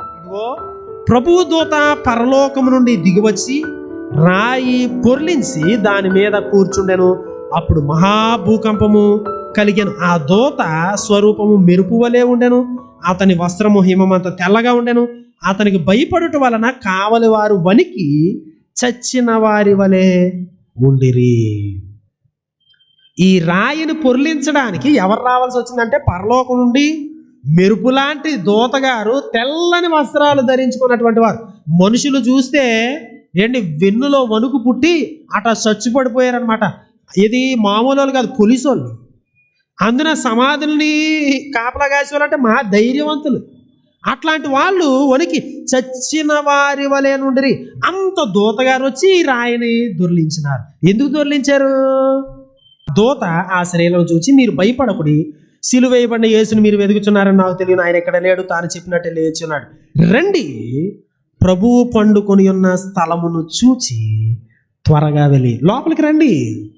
ఇదిగో. ప్రభువు దూత పరలోకము నుండి దిగివచ్చి రాయి పొర్లించి దాని మీద కూర్చుండెను. అప్పుడు మహాభూకంపము కలిగాను ఆ దూత స్వరూపము మెరుపు వలె ఉండెను. అతని వస్త్రము హిమమంత తెల్లగా ఉండెను. అతనికి భయపడుట వలన కావలి వారు వనికి చచ్చిన వారి వలె ఉండిరి. ఈ రాయిని పొర్లించడానికి ఎవరు రావాల్సి వచ్చిందంటే పరలోకం నుండి మెరుపు లాంటి దూతగారు తెల్లని వస్త్రాలు ధరించుకున్నటువంటి వారు. మనుషులు చూస్తే ఏంటి వెన్నులో వణుకు పుట్టి అట చచ్చిపడిపోయారనమాట ఇది మామూలు వాళ్ళు కాదు పోలీసు వాళ్ళు అందున సమాధుల్ని కాపలా కాసేవాళ్ళంటే మహా ధైర్యవంతులు. అట్లాంటి వాళ్ళు వనికి చచ్చిన వారి వలె నుండి అంత దూతగారు వచ్చి ఈ రాయిని దొర్లించినారు. ఎందుకు దొర్లించారు? దూత ఆ శరీరం చూసి మీరు భయపడకుడి. సిలువేయబడిన యేసుని మీరు వెతుకుతున్నారని నాకు తెలియదు. ఆయన ఎక్కడ లేడు? తాను చెప్పినట్టే లేచున్నాడు. రండి. ప్రభువు పండుకొని ఉన్న స్థలమును చూచి త్వరగా వెళ్ళి లోపలికి రండి.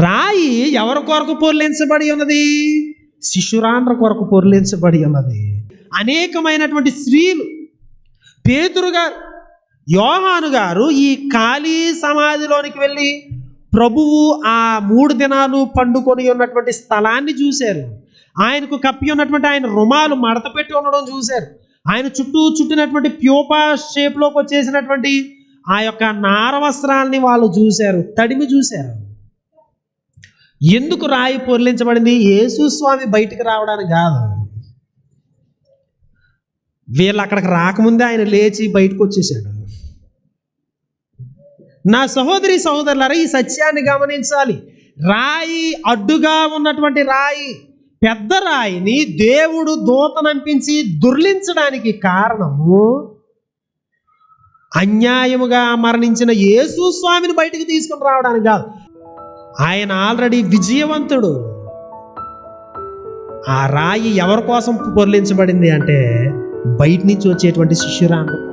రాయి ఎవరి కొరకు పొర్లించబడి ఉన్నది? శిశురాండ్ర కొరకు పొర్లించబడి ఉన్నది. అనేకమైనటువంటి స్త్రీలు పేతురు గారు యోహాను గారు ఈ ఖాళీ సమాధిలోనికి వెళ్ళి ప్రభువు ఆ మూడు దినాలు పండుకొని ఉన్నటువంటి స్థలాన్ని చూశారు. ఆయనకు కప్పి ఉన్నటువంటి ఆయన రుమాలు మడత పెట్టి ఉండడం చూశారు. ఆయన చుట్టూ చుట్టినటువంటి ప్యూపా షేప్లోకి వచ్చేసినటువంటి ఆ యొక్క నారవస్త్రాల్ని వాళ్ళు చూశారు. తడిమి చూశారు. ఎందుకు రాయి పొర్లించబడింది? యేసు స్వామి బయటికి రావడానికి కాదు. వీళ్ళు అక్కడికి రాకముందే ఆయన లేచి బయటకు వచ్చేసాడు నా సహోదరి సహోదరులారా ఈ సత్యాన్ని గమనించాలి. రాయి అడ్డుగా ఉన్నటువంటి రాయి పెద్ద రాయిని దేవుడు దూతనంపించి దుర్లించడానికి కారణము అన్యాయముగా మరణించిన యేసు స్వామిని బయటికి తీసుకుని రావడానికి కాదు. ఆయన ఆల్రెడీ విజయవంతుడు. ఆ రాయి ఎవరి కోసం పొర్లించబడింది అంటే బయట నుంచి వచ్చేటువంటి శిష్యురాండ్ర